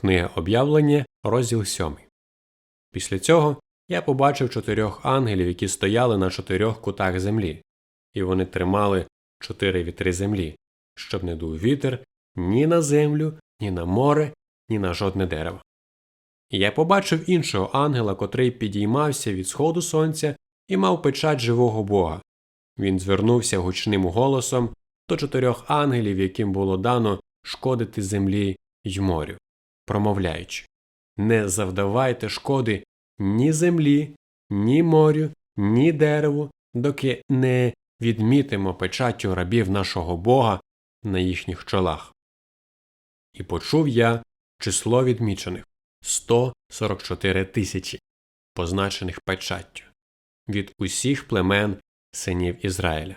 Книга об'явлення, розділ 7. Після цього я побачив чотирьох ангелів, які стояли на чотирьох кутах землі, і вони тримали чотири вітри землі, щоб не дув вітер ні на землю, ні на море, ні на жодне дерево. Я побачив іншого ангела, котрий підіймався від сходу сонця і мав печать живого Бога. Він звернувся гучним голосом до чотирьох ангелів, яким було дано шкодити землі й морю, промовляючи Не завдавайте шкоди ні землі, ні морю, ні дереву, доки не відмітимо печаттю рабів нашого Бога на їхніх чолах. І почув я число відмічених 144 тисячі, позначених печаттю, від усіх племен синів Ізраїля.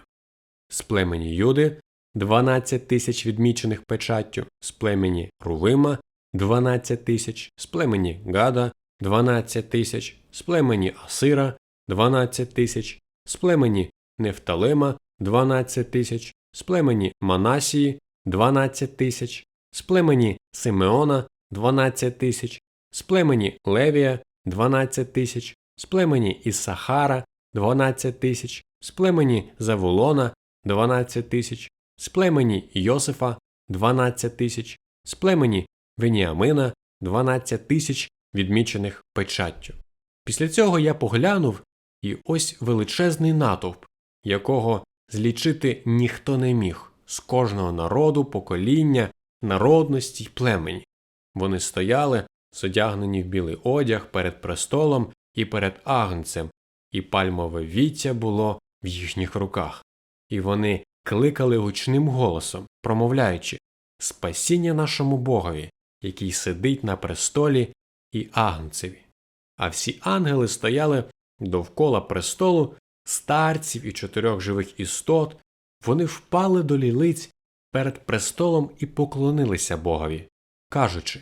З племені Юди 12 тисяч відмічених печаттю, з племені Рувима 12 тисяч, з племені Гада 12 тисяч, з племені Асира 12 тисяч, з племені Нефталима 12 тисяч, з племені Манасії 12 тисяч, з племені Симеона 12 тисяч, з племені Левія 12 тисяч, з племені Іссахара 12 тисяч, з племені Завулона 12 тисяч, з племені Йосифа 12 тисяч, з племені Веніамина 12 тисяч відмічених печаттю. Після цього я поглянув, і ось величезний натовп, якого злічити ніхто не міг з кожного народу, покоління, народності й племені. Вони стояли, зодягнені в білий одяг перед престолом і перед агнцем, і пальмове віття було в їхніх руках, і вони кликали гучним голосом, промовляючи Спасіння нашому Богові, який сидить на престолі і агнцеві. А всі ангели стояли довкола престолу старців і чотирьох живих істот, вони впали до лілиць перед престолом і поклонилися Богові, кажучи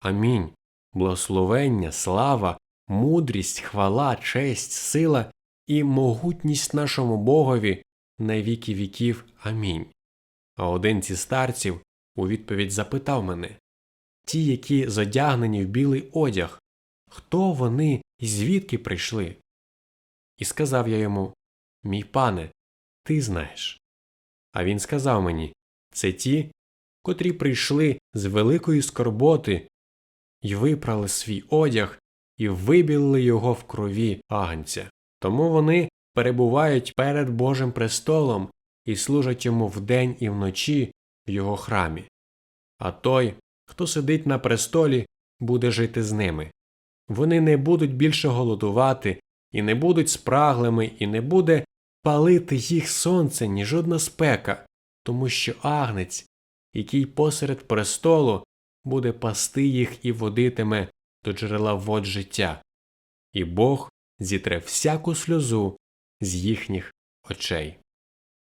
Амінь, благословення, слава, мудрість, хвала, честь, сила і могутність нашому Богові на віки віків. Амінь. А один зі старців у відповідь запитав мене Ті, які зодягнені в білий одяг, хто вони і звідки прийшли? І сказав я йому Мій пане, ти знаєш. А він сказав мені це ті, котрі прийшли з великої скорботи й випрали свій одяг і вибілили його в крові агнця. Тому вони перебувають перед Божим престолом і служать йому вдень і вночі в його храмі. А той, хто сидить на престолі, буде жити з ними. Вони не будуть більше голодувати, і не будуть спраглими, і не буде палити їх сонце ні жодна спека, тому що агнець, який посеред престолу, буде пасти їх і водитиме до джерела вод життя, і Бог зітре всяку сльозу з їхніх очей.